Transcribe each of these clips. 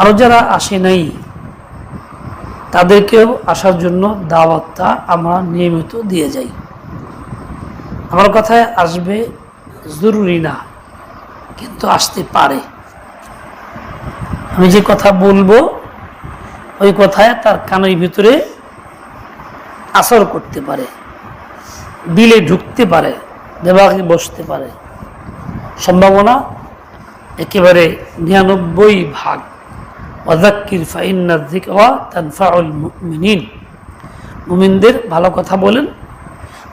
আরও যারা আসে নাই, তাদেরকেও আসার জন্য দাওয়াতটা আমরা নিয়মিত দিয়ে যাই। আমার কথায় আসবে, জরুরি না, কিন্তু আসতে পারে। আমি যে কথা বলব, ওই কথায় তার কানের ভিতরে আসর করতে পারে দিলে ঢুকতে পারে দেবাগে বসতে পারে। সম্ভাবনা একেবারে নিরানব্বই ভাগ। ওয়াজাক্কির ফাইন্না যিকরা তানফাউল মুমিনিন। মুমিনদের ভালো কথা বলেন,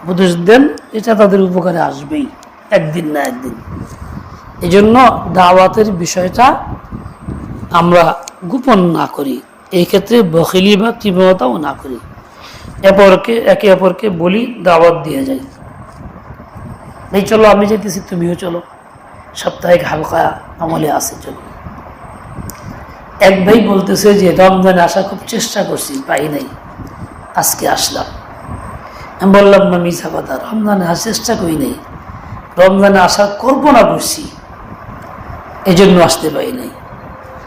উপদেশ দেন, এটা তাদের উপকারে আসবেই, একদিন না একদিন। এই জন্য দাওয়াতের বিষয়টা আমরা গোপন না করি, এই ক্ষেত্রে বখিলি বা কৃপণতাও না করি। এপরকে, একে অপরকে বলি, দাওয়াত দিয়ে যাই। এই চলো, আমি যেতেছি তুমিও চলো। সাপ্তাহিক হালকা আমলে আসে, চলো। এক ভাই বলতেছে যে রমজানে আসা খুব চেষ্টা করছি, পাই নাই। আজকে আসলাম। আমি বললাম, না মিশা কথা, রমজানে আসার চেষ্টা করি নাই। রমজানে আসা আসার কল্পনা করছি এই জন্য আসতে পারি নাই।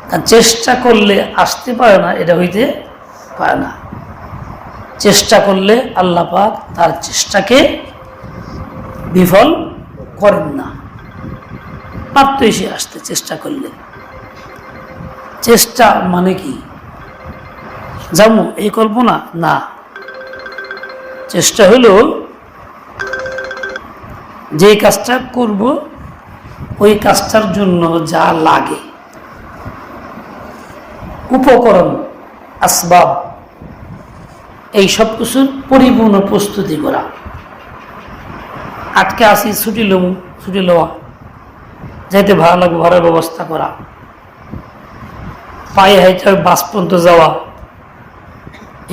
কারণ চেষ্টা করলে আসতে পারে না, এটা হইতে পারে না। চেষ্টা করলে আল্লাহ পাক তার চেষ্টাকে বিফল করেন না। পারত এসে আসতে চেষ্টা করলে চেষ্টা মানে কি? যাব এই কল্পনা, না। চেষ্টা হলো যে কাজটা করব, ওই কাজটার জন্য যা লাগে। উপকরণ, আসবাব, এই সব কিছুর পরিপূর্ণ প্রস্তুতি করা। আটকে আসি, ছুটি লম, ছুটি লওয়া, যাইতে ভাড়া লাগবে ভাড়ার ব্যবস্থা করা। পায়ে হাইতে বাস পর্যন্ত যাওয়া।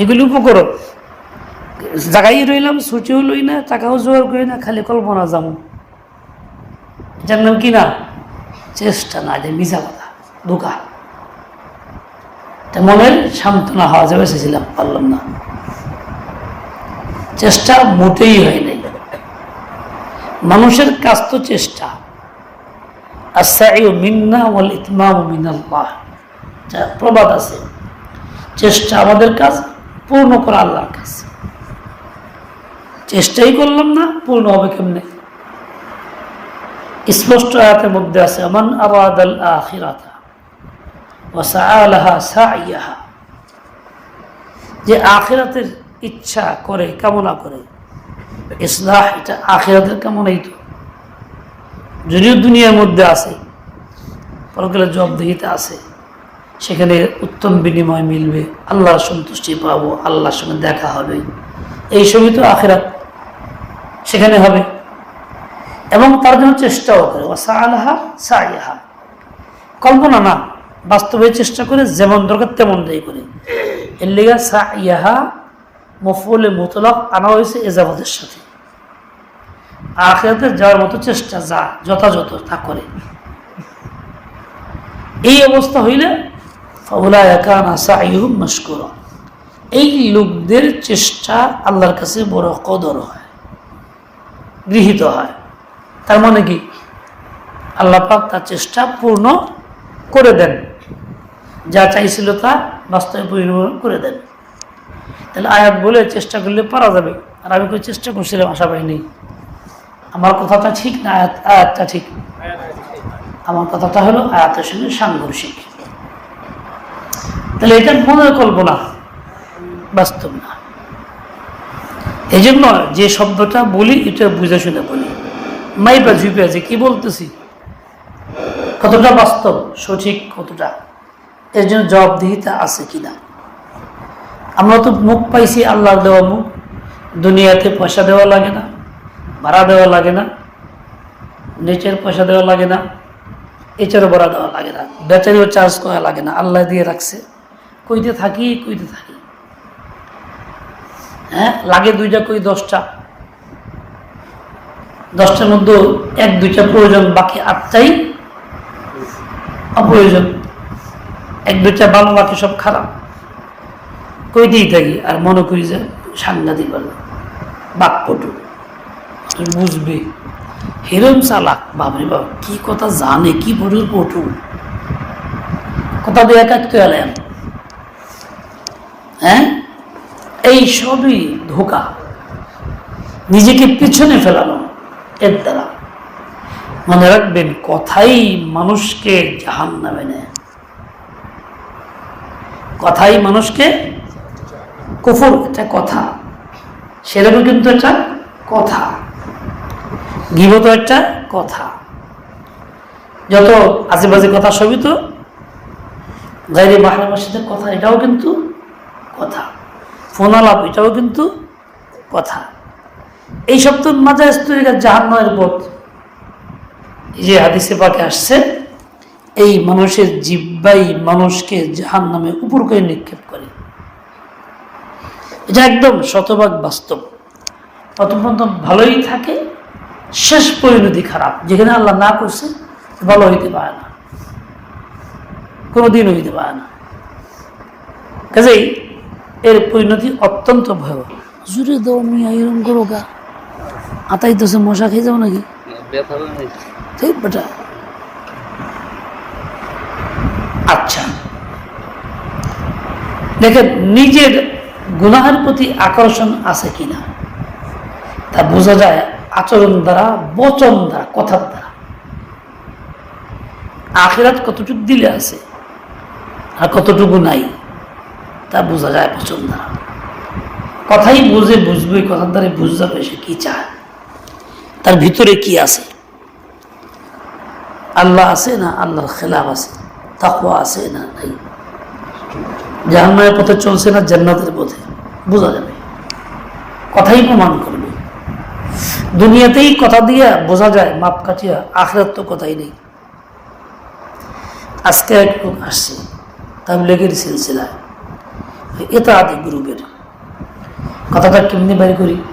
এগুলি উপকরণ। জায়গায় রইলাম, ছুটিও লই না, টাকাও জোগাড় করি না, খালি কল্পনা যাব। নাম কি না? চেষ্টা না যে মিশা কথা ধোকা মনের সান্ত্বনা হওয়া যাবে এসেছিলাম পারলাম না। চেষ্টা মোটেই হয় নাই। মানুষের কাজ তো চেষ্টা। আসাই মিন্না ওয়াল ইতমাম মিনাল্লাহ। প্রবাদ আছে, চেষ্টা আমাদের কাজ, পূর্ণ করা আল্লাহর কাজ। চেষ্টাই করলাম না, পূর্ণ হবে কেমনে? স্পষ্ট আয়াতের মধ্যে আছে আমান সাইয়াহা। যে আখিরাতের ইচ্ছা করে, কামনা করে, ইসলাহ এটা আখিরাতের কামনাই তো। যদিও দুনিয়ার মধ্যে আছে পরকালে জবাবদিহিতে আছে সেখানে উত্তম বিনিময় মিলবে, আল্লাহর সন্তুষ্টি পাবো, আল্লাহর সঙ্গে দেখা হবে। এই সবই তো আখেরাত সেখানে হবে। এবং তার জন্য চেষ্টাও করে ও সাহা সাহা কল্পনা না, বাস্তবে চেষ্টা করে, যেমন দরকার তেমনটাই করে। এর লেগা সা ইয়াহা মফুলে মুতলক আনা হয়েছে এজাবতের সাথে। আখেরাতে যাওয়ার মতো চেষ্টা যা যথাযথ তা করে। এই অবস্থা হইলে ফাউলা একানা সাইহুম এই লোকদের চেষ্টা আল্লাহর কাছে বড় কদর হয়, গৃহীত হয়। তার মানে কি? আল্লাহ পাক তার চেষ্টা পূর্ণ করে দেন। যা চাইছিল তা বাস্তবে পরিণত করে দেন। তাহলে আয়াত বলে চেষ্টা করলে পারা যাবে। আর আমি કોઈ চেষ্টা করছিলাম, আশা পাইনি। আমার কথাটা ঠিক না, আয়াত, আয়াতটা ঠিক? আমার কথাটা হলো আয়াতের সঙ্গে সাংঘর্ষিক। তাহলে এটা মনের কল্পনা। বাস্তব না। এই জন্য যে শব্দটা বলি, এটা বুঝে শুনে বলি। মাইপা ঝুপে আছে, কি বলতেছি? কতটা বাস্তব, সঠিক কতটা? এর জন্য জবাবদিহিতা আছে কিনা? আমরা তো মুখ পাইছি আল্লাহর দেওয়া মুখ। দুনিয়াতে পয়সা দেওয়া লাগে না, ভাড়া দেওয়া লাগে না নেচের পয়সা দেওয়া লাগে না এচারও ভাড়া দেওয়া লাগে না, ব্যাটারিও চার্জ করা লাগে না, আল্লাহ দিয়ে রাখছে। কইতে থাকি কইতে থাকি। হ্যাঁ লাগে দুইটা কই, দশটা। দশটার মধ্যে এক, দুইটা প্রয়োজন, বাকি আটটাই অপ্রয়োজন। এক, দুইটা ভালো বাকি সব খারাপ। কইতেই থাকি, আর মনে করি যে সাংঘাতিক ভালো। বাকপটু তুমি বুঝবে। হেরম চালাক বাবরে বাব কি কথা জানে, কি পটুর পটু। কথা দিয়ে একাত্ম এলেন। হ্যাঁ? এই সবই ধোকা। নিজেকে পিছনে ফেলানো এর দ্বারা। মনে রাখবেন, কথাই মানুষকে জাহান নামে কথাই মানুষকে কুফর, এটা কথা। সেরকম কিন্তু একটা কথা। গিবত একটা কথা। যত আশেপাশে কথা সবই তো গাইরে মাহরামের কথা, এটাও কিন্তু কথা। ফোন আলাপ এটাও কিন্তু কথা। এইসব তো মাঝে স্তরিকা জাহান্নের পথ। যে হাদিসে পাকে আসছে, এই মানুষের জিব্বাই মানুষকে জাহান নামে উপর করে নিক্ষেপ করে। এটা একদম শতভাগ বাস্তব। প্রথম প্রথম ভালোই থাকে, শেষ পরিণতি খারাপ। যেখানে আল্লাহ না করছে, ভালো হইতে পারে না। কোনোদিন হইতে পারে না। কাজেই এর পরিণতি অত্যন্ত ভয়াবহ। জুড়ে দাও মিয়া এরকম করো গা। আতাই তো সে মশা খেয়ে যাব নাকি? ঠিক বেটা। আচ্ছা। দেখেন নিজের গুনাহের প্রতি আকর্ষণ আছে কিনা? তা বোঝা যায় আচরণ দ্বারা বচন দ্বারা কথার দ্বারা। আখেরাত কতটুকু দিলে আছে আর কতটুকু নাই? তা বোঝা যায় বচন দ্বারা কথাই বুঝে বুঝবে, কথার দ্বারা বুঝ যাবে সে কি চায়। তার ভিতরে কি আছে? আল্লাহ আছে না আল্লাহর খেলাফ আছে? তাকুয়া আছে না নাই? জাহান্নামের পথে চলছে না জান্নাতের পথে? বোঝা যাবে। কথাই প্রমাণ করবে। দুনিয়াতেই কথা দিয়ে বোঝা যায়, মাপ কাটিয়া আখরাত তো কথাই নেই। আজকে এক লোক আসছে, তাবলেগের সিলসিলায়। এটা আদি গ্রুপের। কথাটা কেমনি বাড়ি করি।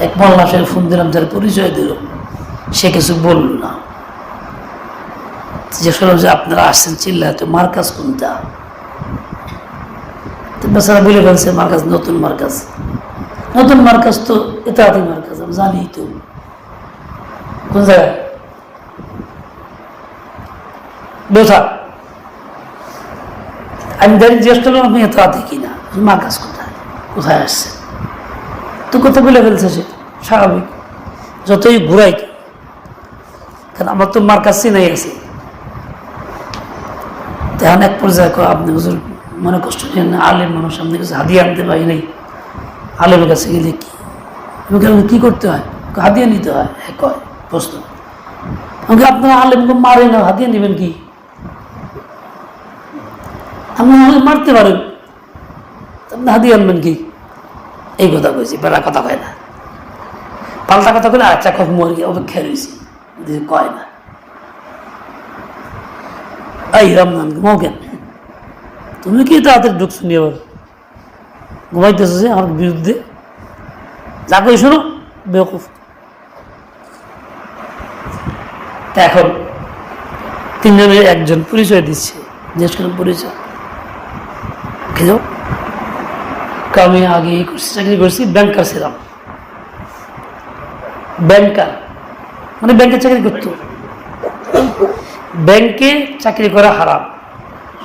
এক মল্লাসের ফোন দিলাম, যার পরিচয় দিল। সে কিছু বলল না। যে শুনলাম যে, আপনারা আসছেন চিল্লা তো মার্কাজ কোনটা? বেচারা বলে ফেলছে মার্কাজ নতুন মার্কাজ নতুন মার্কাজ তো ইতাহাদি মার্কাজ আমি জানি তো। কোন জায়গায়? বোঝা আমি জানি জিজ্ঞেস করলাম, আপনি এতাহাদি কিনা মার্কাজ কোথায়? কোথায় আসছে তো কথা বলে ফেলছে সে, স্বাভাবিক। যতই ঘুরাই কারণ আমার তো মার্কাজ চিনাই আছে। তখন এক পর্যায়ে আপনি হুজুর মনে কষ্ট নিয়েন না, আলেম মানুষ আপনি কাছে হাদিয়া আনতে পারি নাই। আলেমের কাছে গেলে কি? আমি কেন কি করতে হয়? হাদিয়া নিতে হয়। হ্যাঁ কয়, প্রশ্ন। আমাকে আপনারা আলেমকে মারে না হাদিয়া নেবেন কি? আমাকে মারতে পারেন আপনি হাদিয়া আনবেন কি? এই কথা কইছি, বেলা কথা কয় না। পাল্টা কথা কইলে আচ্ছা কখন মরে অপেক্ষা রয়েছি কয় না। এই রমজান ঘুমাও কেন? তুমি কি তাড়াতাড়ি ঢুকছো নি আবার ঘুমাইতেছো যে আমার বিরুদ্ধে? যা কই শোনো বেওকুফ তা এখন তিনজনের একজন পরিচয় দিচ্ছে, জিজ্ঞেস করলাম পরিচয়। কা আমি আগে চাকরি করছি ব্যাংকার ছিলাম। ব্যাংকার মানে ব্যাংকে চাকরি করতো। ব্যাংকে চাকরি করা হারাম।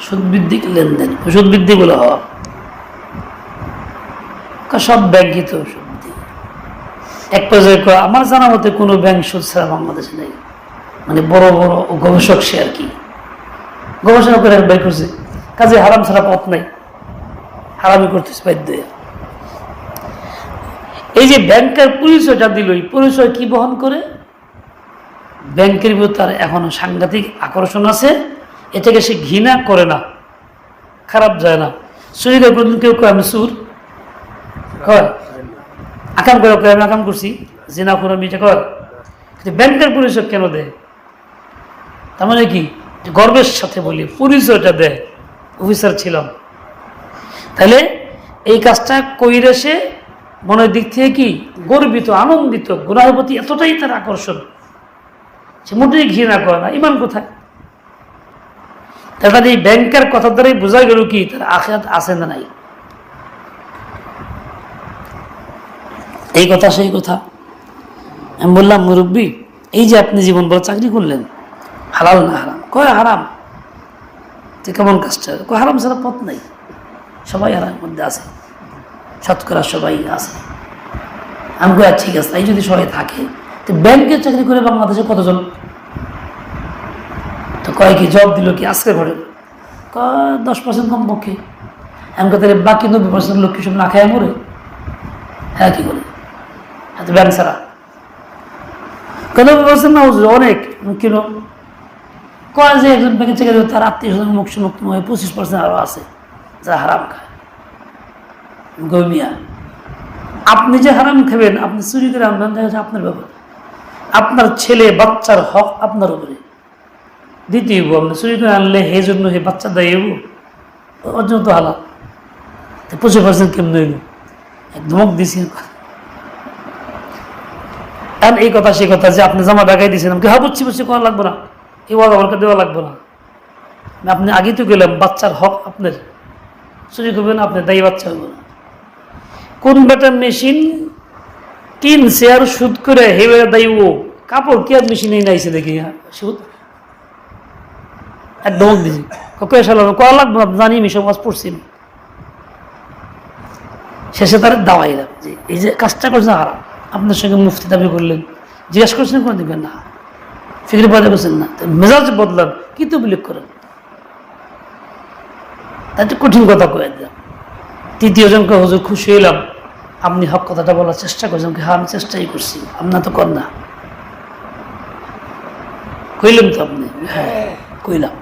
সুদভিত্তিক লেনদেন। বলে হওয়া সব ব্যাংকই তো সুদ এক পর্যায়ে আমার জানা মতে কোনো ব্যাংক সুদ ছাড়া বাংলাদেশে নেই। মানে বড় বড় গবেষক সে আর কি। গবেষণা করে বের করছে কাজে হারাম ছাড়া পথ নাই। হারামি করতেছে বাধ্য এই যে ব্যাংকের পরিচয়টা দিল, এই পরিচয় কি বহন করে? ব্যাংকের ভিতর তার এখনও সাংঘাতিক আকর্ষণ আছে, এটাকে সে ঘৃণা করে না, খারাপ যায় না। চুরিটা কোনদিন কেউ কয়, আমি সুর? কয়? আকাম করে কয়, আমি আকাম করছি। জিনা করে আমি এটা কয়? কিন্তু ব্যাংকের পরিচয় কেন দেয়? তার মানে কি? গর্বের সাথে বলি পরিচয়টা দেয়। অফিসার ছিলাম। তাহলে এই কাজটা কইরে সে মনের দিক থেকে কি গর্বিত, আনন্দিত গুণার প্রতি এতটাই তার আকর্ষণ। সে মোটেই ঘৃণা করে না, ইমান কোথায়? তার এই ব্যাংকের কথার দ্বারাই বোঝা গেল কি, তার আখেরাত আছে না নাই। এই কথা, সেই কথা। আমি বললাম, মুরব্বী, এই যে আপনি জীবন বড় চাকরি করলেন, হালাল না হারাম? কয় হারাম? তো কেমন কাজটা? হারাম ছাড়া পথ নাই। সবাই হারামের মধ্যে আছে। শতকরা সবাই আছে। আমি কই আচ্ছা, ঠিক আছে তাই যদি সবাই থাকে তো ব্যাংকের চাকরি করে বাংলাদেশে কতজন? তো কয় কি জব দিল কি আজকে ঘরে। কয় দশ পার্সেন্ট কমপক্ষে আমি তাহলে বাকি নব্বই পার্সেন্ট লোক কি সব না খায় মরে? হ্যাঁ কি করে? হ্যাঁ তো ব্যাংক ছাড়া কেন বলছেন না অনেক। কেন কয় যে একজন ব্যাংকের চাকরি করে তার আত্মীয় স্বজন মুখ মুক্ত হয়ে পঁচিশ পার্সেন্ট আরও আছে। যারা হারাম খায়। গমিয়া আপনি যে হারাম খাবেন, আপনি চুরি করে আনবেন, দেখা আপনার ব্যাপার। আপনার ছেলে, বাচ্চার হক আপনার উপরে। দ্বিতীয় আপনি চুরি করে আনলে হে জন্য হে বাচ্চা দেয় ওর জন্য তো হালাল। পঁচিশ পার্সেন্ট কেমন হইল একদম দিছি এখন এই কথা, সেই কথা যে আপনি জামা ডাকাই দিয়েছেন আমাকে হ্যাঁ বুঝছি বুঝছি করা লাগবে না। এই ওয়াজ দেওয়া লাগবে না। আপনি আগে তো গেলাম, বাচ্চার হক আপনার। চুরি করবেন আপনার দায়ী বাচ্চা হইব। না কোন বেটা মেশিন কিনছে আর সুদ করে হেবে দায়ী ও কাপড় কি আর মেশিনে নাইছে দেখি হ্যাঁ, সুদ? একদম দিছি। ককে সালাম করা লাগবে? জানি আমি সব কাজ পড়ছি। শেষে তার দাওয়াইলাম যে এই যে কাজটা করছেন হারাম। আপনার সঙ্গে মুফতি দাবি করলেন। জিজ্ঞাসা করছেন কোনো দিবেন না। ফিক্রি পয়দা করছেন না। মেজাজ বদলান। কি তো বিলিক করেন? তাই তো কঠিন কথা কয়ে দিলাম। তৃতীয় জনকে হুজুর খুশি হইলাম। আপনি হক কথাটা বলার চেষ্টা করছেন হ্যাঁ আমি চেষ্টাই করছি আপনার তো কর না। কইলেন তো আপনি? হ্যাঁ কইলাম।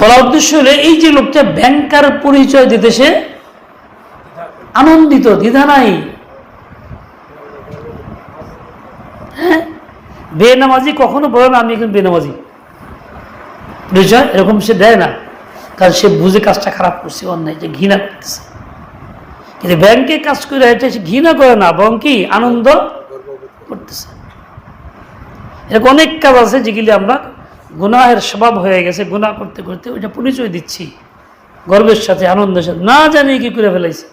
বলার উদ্দেশ্য হলে, এই যে লোকটা ব্যাংকার পরিচয় দিতেছে, আনন্দিত, দ্বিধা নাই। হ্যাঁ বেনামাজি কখনো বলে না, আমি এখন বেনামাজি। পরিচয় এরকম সে দেয় না। কারণ সে বুঝে কাজটা খারাপ করছে, অন্যায়, যে ঘৃণা করতেছে। কিন্তু ব্যাংকে কাজ করে এটা সে ঘৃণা করে না, বরং কি আনন্দ করতেছে। এরকম অনেক কাজ আছে যেগুলি আমরা গুনাহের স্বভাব হয়ে গেছে, গুনাহ করতে করতে ওইটা পরিচয় দিচ্ছি। গর্বের সাথে, আনন্দের সাথে, না জানি কি করে ফেলাইছে।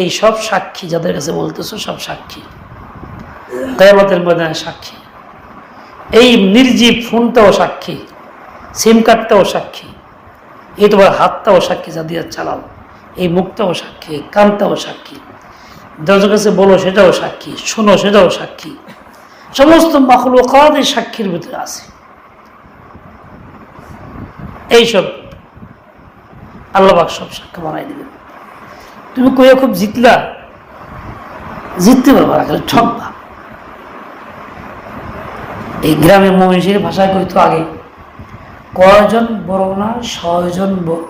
এই সব সাক্ষী, যাদের কাছে বলতেছো সব সাক্ষী। কেয়ামতের ময়দানে সাক্ষী। এই নির্জীব ফোনটাও সাক্ষী, সিম কার্ডটাও সাক্ষী এই তোমার হাতটাও সাক্ষী যা দিয়ে চালাও, এই মুখটাও সাক্ষী কানটাও সাক্ষী যাদের কাছে বলো সেটাও সাক্ষী, শোনো সেটাও সাক্ষী, সমস্ত মাখলুকাত এই সাক্ষীর ভিতরে আছে। এইসব আল্লাহবাক সব সাক্ষ্য বানাই দিবেন। তুমি কইয়া খুব জিতলা, জিততে পারবা ঠকবা। এই গ্রামের মনীষীর ভাষায় কইতো আগে, কয়জন বড় না ছয়জন বড়?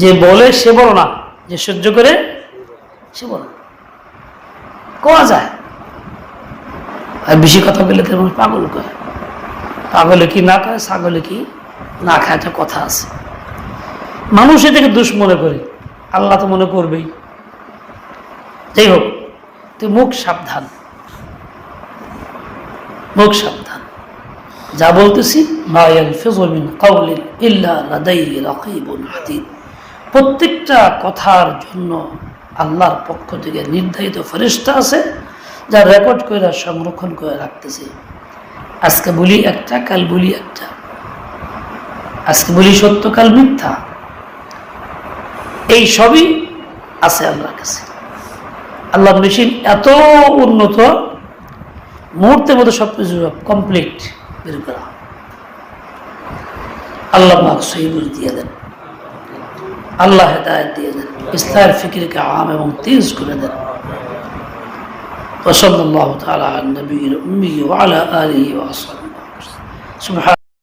যে বলে সে বড় না, যে সহ্য করে সে বড় কোয়া যায়? আর বেশি কথা বললে তো পাগল কয় পাগলে কি না কয়, ছাগলে কি না খায় একটা কথা আছে। মানুষ এটাকে দুষ মনে করে, আল্লাহ তো মনে করবেই। যাই হোক, তুই মুখ সাবধান। মুখ সাবধান। যা বলতেছি প্রত্যেকটা কথার জন্য আল্লাহর পক্ষ থেকে নির্ধারিত ফেরিস্তা আছে, যা রেকর্ড করে সংরক্ষণ করে রাখতেছে। আজকে বলি একটা, কাল বলি একটা। আজকে বলি সত্য, কাল মিথ্যা। এই সবই আছে আল্লাহর কাছে। আল্লাহ মেশিন এত উন্নত মুহূর্তের মধ্যে সব কিছু কমপ্লিট বের করা আল্লাহ পাক সহি বুঝ দিয়ে দেন আল্লাহ হেদায়ত দিয়ে দেন ইসলামের ফিকিরকে আম এবং তেজ করে দেন وصلى الله تعالى على النبي الأمي وعلى آله وأصحابه سبحان